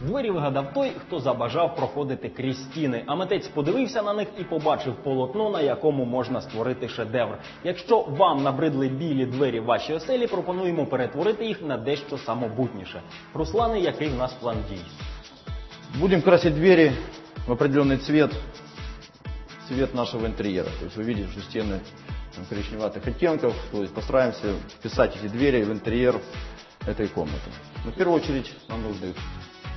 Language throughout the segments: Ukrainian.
Двері вигадав той, хто забажав проходити крізь стіни. А митець подивився на них і побачив полотно, на якому можна створити шедевр. Якщо вам набридли білі двері в вашій оселі, пропонуємо перетворити їх на дещо самобутніше. Руслане, який в нас план дій? Будем красить двери в определенный цвет, цвет нашего интерьера. То есть вы видите, что стены там, коричневатых оттенков. То есть постараемся вписать эти двери в интерьер этой комнаты. Но в первую очередь нам нужно их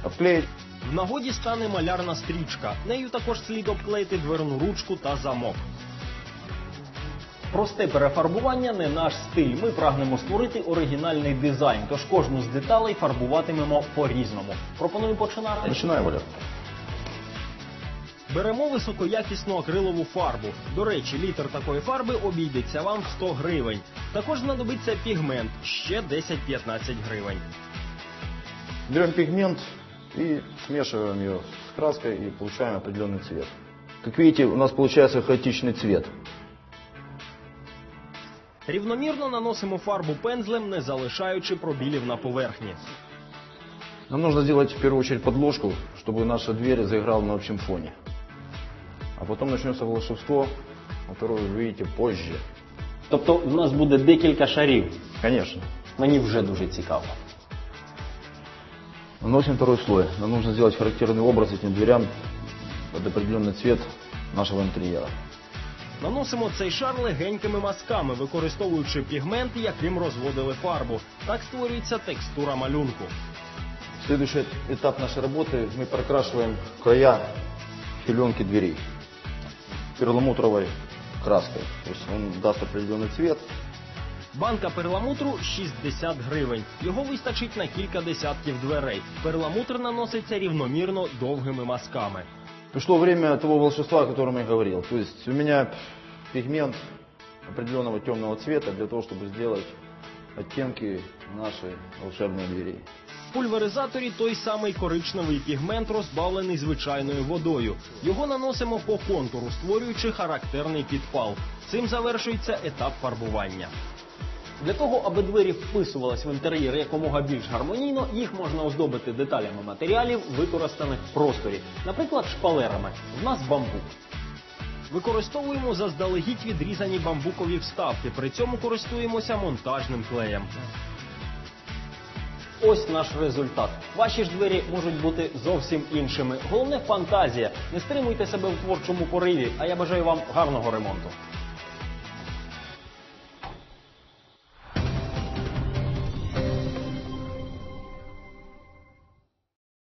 обклеить. В нагоді стане малярна стрічка. Нею також слід обклеїти дверну ручку та замок. Просте перефарбування не наш стиль. Ми прагнемо створити оригінальний дизайн, тож кожну з деталей фарбуватимемо по-різному. Пропоную починати. Начинаем, Валер. Беремо високоякісну акрилову фарбу. До речі, літр такої фарби обійдеться вам в 100 гривень. Також знадобиться пігмент ще 10-15 гривень. Берем пигмент и смешиваем ее с краской и получаем определенный цвет. Как видите, у нас получается хаотичный цвет. Рівномірно наносимо фарбу пензлем, не залишаючи пробілів на поверхні. Нам нужно сделать в первую очередь подложку, чтобы наша дверь заиграла на общем фоне. А потом начнется волшебство, которое вы увидите позже. Тобто в нас буде декілька шарів. Конечно. Мені вже дуже цікаво. Наносим второй слой. Нам нужно сделать характерный образ этим дверям под определенный цвет нашего интерьера. Наносимо цей шар легенькими мазками, використовуючи пігмент, яким розводили фарбу. Так створюється текстура малюнку. Следующий этап нашей работы мы прокрашиваем края филенки дверей перламутровой краской. То есть он даст определенный цвет. Банка перламутру 60 гривень. Його вистачить на кілька десятків дверей. Перламутр наноситься рівномірно довгими мазками. Пришло время того волшебства, о котором я говорил. То есть у меня пигмент определенного темного цвета для того, чтобы сделать оттенки нашей волшебной двери. В пульверизаторі той самий коричневий пігмент, розбавлений звичайною водою. Його наносимо по контуру, створюючи характерний підпал. Цим завершується етап фарбування. Для того, аби двері вписувались в інтер'єр якомога більш гармонійно, їх можна оздобити деталями матеріалів, використаних в просторі, наприклад, шпалерами. В нас бамбук. Використовуємо заздалегідь відрізані бамбукові вставки, при цьому користуємося монтажним клеєм. Ось наш результат. Ваші ж двері можуть бути зовсім іншими. Головне фантазія. Не стримуйте себе в творчому пориві, а я бажаю вам гарного ремонту.